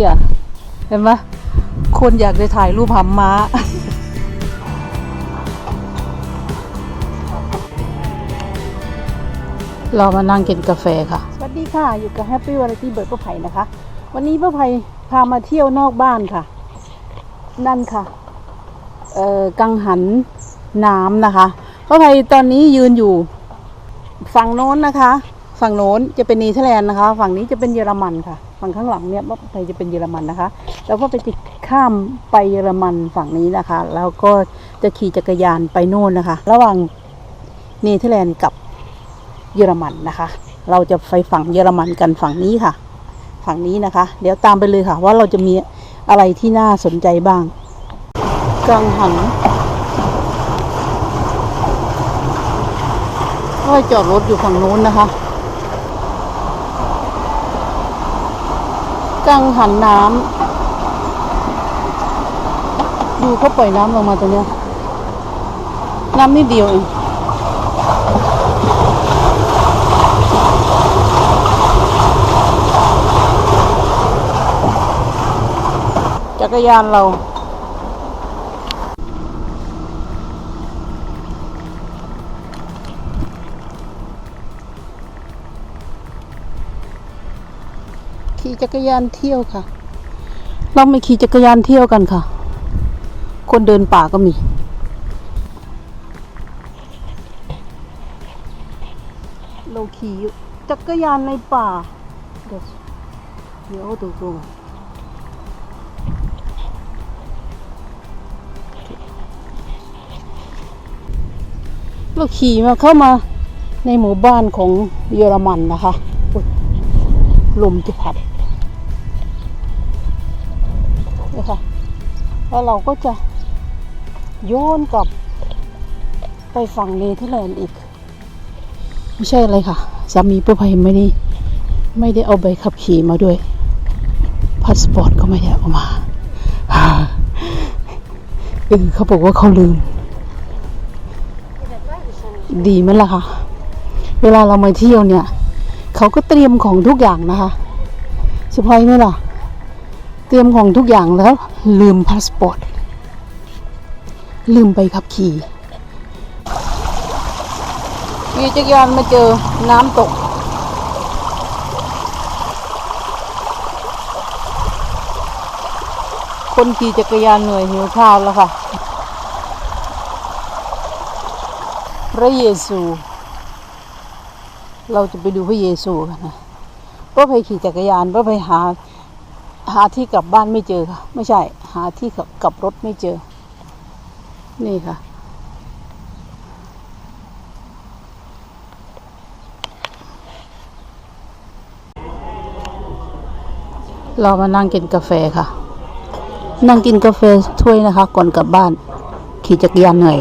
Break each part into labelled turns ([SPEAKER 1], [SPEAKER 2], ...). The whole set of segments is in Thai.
[SPEAKER 1] อย่าเห็นไหมคนอยากจะถ่ายรูปหำม้า เรามานั่งกินกาแฟค่ะ สวัสดีค่ะ อยู่กับ Happy Variety เบิร์ดป้าไผ่นะคะ วันนี้ป้าไผ่พามาเที่ยวนอกบ้านค่ะ นั่นค่ะ เอ่อ กังหันน้ำนะคะป้าไผ่ตอนนี้ยืนอยู่ฝั่งโน้นนะคะ ฝั่งโน้นจะเป็นเนเธอร์แลนด์นะคะ ฝั่งนี้จะเป็นเยอรมันค่ะ ฝั่งข้างหลังเนี่ยป้าไผ่จะเป็นเยอรมันนะคะ แล้วก็ไปจะข้ามไปเยอรมันฝั่งนี้นะคะ แล้วก็จะขี่จักรยานไปโน่นนะคะ ระหว่างเนเธอร์แลนด์กับเยอรมันนะคะ เราจะไปฝั่งเยอรมันกันฝั่งนี้ค่ะ ฝั่งนี้นะคะ เดี๋ยวตามไปเลยค่ะ ว่าเราจะมีอะไรที่น่าสนใจบ้างกังหันก็จอดรถอยู่ฝั่งนู้นนะคะ กังหันน้ำ ดูเขาปล่อยน้ำลงมาตรงเนี้ย น้ำนิดเดียวเองจักรยานเรา ขี่จักรยานเที่ยวค่ะ เราไม่ขี่จักรยานเที่ยวกันค่ะ คนเดินป่าก็มีเราขี่จักรยานในป่า เดี๋ยวเดี๋ยวดูดูเราขี่มาเข้ามาในหมู่บ้านของเยอรมันนะคะ ลมจะพัด แล้วเราก็จะโยนกลับไปฝั่งเนเธอร์แลนด์อีก ไม่ใช่อะไรค่ะสามีป้ภัยไม่ได้ไม่ได้เอาใบขับขี่มาด้วยพาสปอร์ตก็ไม่ได้เอามาเออเขาบอกว่าเขาลืม ดีไหมล่ะคะเวลาเรามาเที่ยวเนี่ย เขาก็เตรียมของทุกอย่างนะคะสบายไหมล่ะ เตรียมของทุกอย่างแล้ว ลืมพาสปอร์ต ลืมใบขับขี่ขี่จักรยานมาเจอน้ำตก คนขี่จักรยานเหนื่อยหิวข้าวแล้วค่ะ พระเยซู เราจะไปดูพระเยซูกันนะป้าไปขี่จักรยานป้าไปหา หาที่กลับบ้านไม่เจอค่ะ ไม่ใช่ หาที่กลับกลับรถไม่เจอ นี่ค่ะ เรามานั่งกินกาแฟค่ะ นั่งกินกาแฟถ้วยนะคะ ก่อนกลับบ้าน ขี่จักรยานเหนื่อย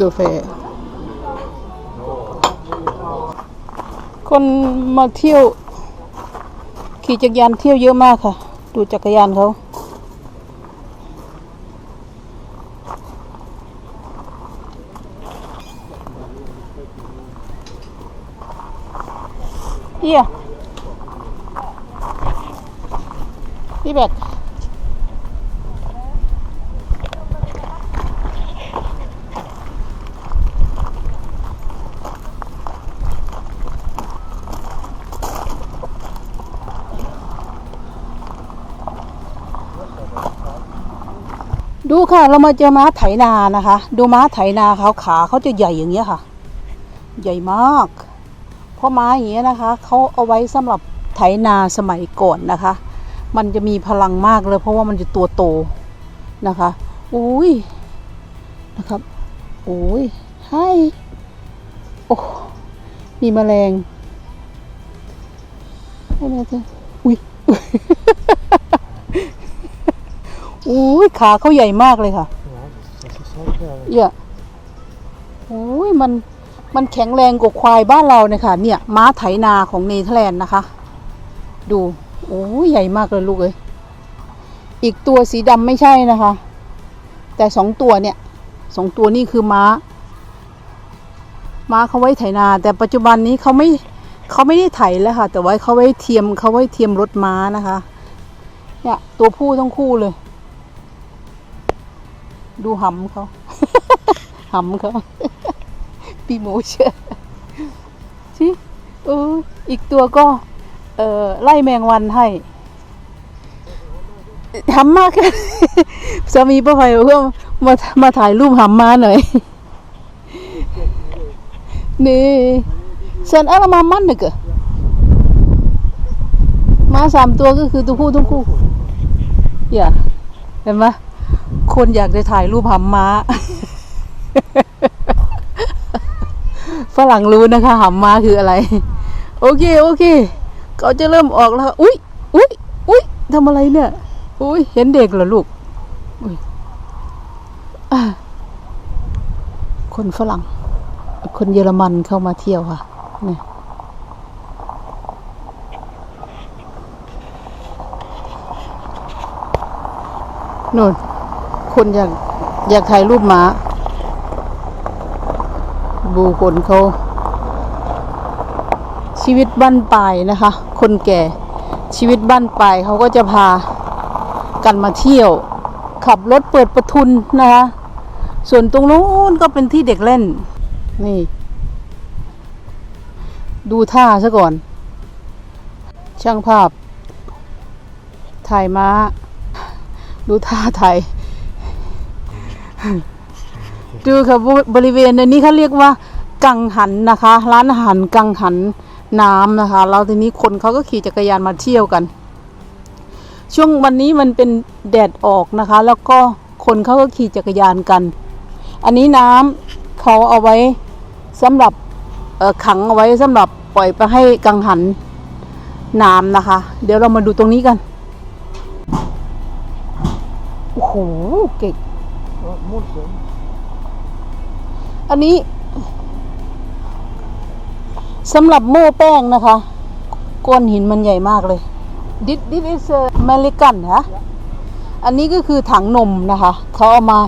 [SPEAKER 1] กาแฟคนมาเที่ยว ขี่จักรยานเที่ยวเยอะมากค่ะ ดูจักรยานเขาเฮียพี่แบก ดูค่ะเรามาเจอม้าไถนานะคะ ดูม้าไถนาเขาขาเขาจะใหญ่อย่างเงี้ยค่ะ ใหญ่มาก เพราะม้าอย่างเงี้ยนะคะเขาเอาไว้สำหรับไถนาสมัยก่อนนะคะ มันจะมีพลังมากเลย เพราะว่ามันจะตัวโตนะคะอุ้ยนะครับอุ้ยให้โอ้มีแมลงให้แม่เธออุ้ย อุ้ยขาเขาใหญ่มากเลยค่ะ
[SPEAKER 2] Ja, das ist halt, ja.
[SPEAKER 1] เยอะโอ้ยมันมันแข็งแรงกว่าควายบ้านเราเนี่ยค่ะ เนี่ย ม้าไถนาของเนเธอร์แลนด์นะคะ ดู โอ้ยใหญ่มากเลยลูกเอ้ยอีกตัวสีดำไม่ใช่นะคะ แต่สองตัวเนี่ยสองตัวนี่คือม้า ม้าเขาไว้ไถนา แต่ปัจจุบันนี้เขาไม่เขาไม่ได้ไถแล้วค่ะ แต่ว่าเขาไว้เทียมเขาไว้เทียมรถม้านะคะ เนี่ยตัวผู้ทั้งคู่เลย ดูหำเขาหำเขาปีโมเชอร์ชิเอออีกตัวก็เออไล่แมงวันให้หำมากสามีป้าไพเพื่อมามาถ่ายรูปหำมาหน่อยนี่เซนอะไรมามันเนกะมาสามตัวก็คือตัวผู้ทั้งคู่อย่าเห็นไหม คนอยากจะถ่ายรูปหำม้า ฝรั่งรู้นะคะหำม้าคืออะไร โอเคโอเค เขาจะเริ่มออกแล้ว อุ้ยอุ้ยอุ้ยทำอะไรเนี่ย อุ้ยเห็นเด็กเหรอลูกอุ๊ยคนฝรั่ง คนเยอรมันเข้ามาเที่ยวค่ะเนี่ยนู่น คนอยากอยากถ่ายรูปหมา บูคนเขาชีวิตบ้านปลายนะคะ คนแก่ชีวิตบ้านปลายเขาก็จะพากันมาเที่ยว ขับรถเปิดประทุนนะคะ ส่วนตรงนู้นก็เป็นที่เด็กเล่น นี่ ดูท่าซะก่อน ช่างภาพ ถ่ายม้า ดูท่าถ่าย ดูค่ะบริเวณในนี้เขาเรียกว่า กังหันนะคะ ร้านอาหารกังหันน้ำนะคะแล้วทีนี้คนเขาก็ขี่จักรยานมาเที่ยวกัน ช่วงวันนี้มันเป็นแดดออกนะคะ แล้วก็คนเขาก็ขี่จักรยานกัน อันนี้น้ำเขาเอาไว้สำหรับขังเอาไว้สำหรับปล่อยไปให้กังหันน้ำนะคะ เดี๋ยวเรามาดูตรงนี้กัน โอ้โห เก่ง อันนี้สำหรับโม่แป้งนะคะ ก้อนหินมันใหญ่มากเลย ดิดดิด is a American ฮะอันนี้ก็คือถังนมนะคะ เขาเอามา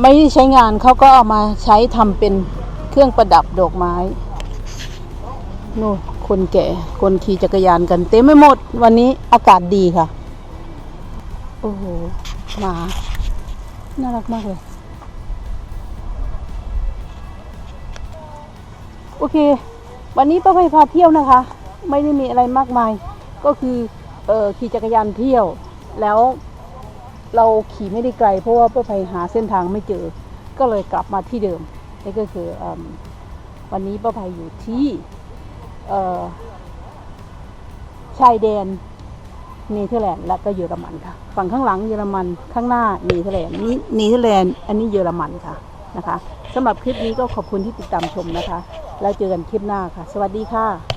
[SPEAKER 1] ไม่ได้ใช้งานเขาก็เอามาใช้ทำเป็นเครื่องประดับดอกไม้โน่นคนแก่ คนขี่จักรยานกัน เต็มไม่หมด วันนี้อากาศดีค่ะ โอ้โห มา น่ารักมากเลย โอเค วันนี้ป้าไพพาเที่ยวนะคะ ไม่ได้มีอะไรมากมาย ก็คือเออขี่จักรยานเที่ยว แล้วเราขี่ไม่ได้ไกล เพราะว่าป้าไพหาเส้นทางไม่เจอ ก็เลยกลับมาที่เดิมนี่ก็คืออวันนี้ป้าไพอยู่ที่ชายแดนเนเธอร์แลนด์และก็เยอรมันค่ะ ฝั่งข้างหลังเยอรมันข้างหน้าเนเธอร์แลนด์นี่เนเธอร์แลนด์อันนี้เยอรมันค่ะนะคะสำหรับคลิปนี้ก็ขอบคุณที่ติดตามชมนะคะ แล้วเจอกันคลิปหน้าค่ะ สวัสดีค่ะ